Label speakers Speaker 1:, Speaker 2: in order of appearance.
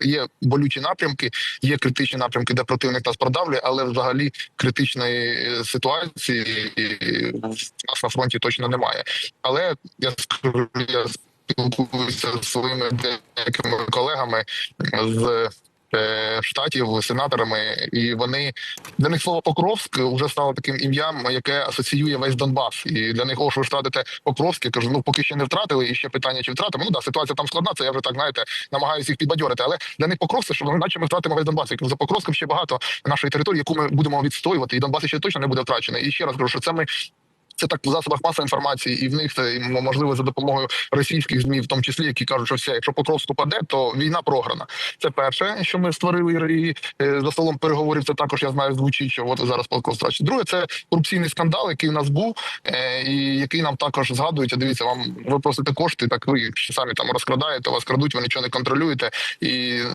Speaker 1: Є болючі напрямки, є критичні напрямки, де противник нас продавлює, але взагалі критичної е, ситуації е, нас на фронті точно немає. Але я скажу, я спілкуюся з своїми деякими колегами з штатів, сенаторами, і вони для них слово Покровськ вже стало таким ім'ям, яке асоціює весь Донбас. І для них, о, ви втратите Покровськ, я кажу, ну поки ще не втратили, і ще питання, чи втратимо. Ну да, ситуація там складна. Це я вже так знаєте, намагаюся їх підбадьорити. Але для них Покровськ, що наче ми втратимо весь Донбас. Я кажу, за Покровськом ще багато нашої території, яку ми будемо відстоювати, і Донбас ще точно не буде втрачений. І ще раз кажу, що це ми. Це так в засобах масової інформації, і в них це можливо за допомогою російських змі, в тому числі, які кажуть, що все, якщо Покровську паде, то війна програна. Це перше, що ми створили і е, за столом переговорів. Це також я знаю, звучить, що от зараз Покровськ втрачить. Друге, це корупційний скандал, який у нас був, е, і який нам також згадують. А Дивіться, вам ви просите кошти, так ви самі там розкрадаєте, вас крадуть, ви нічого не контролюєте. І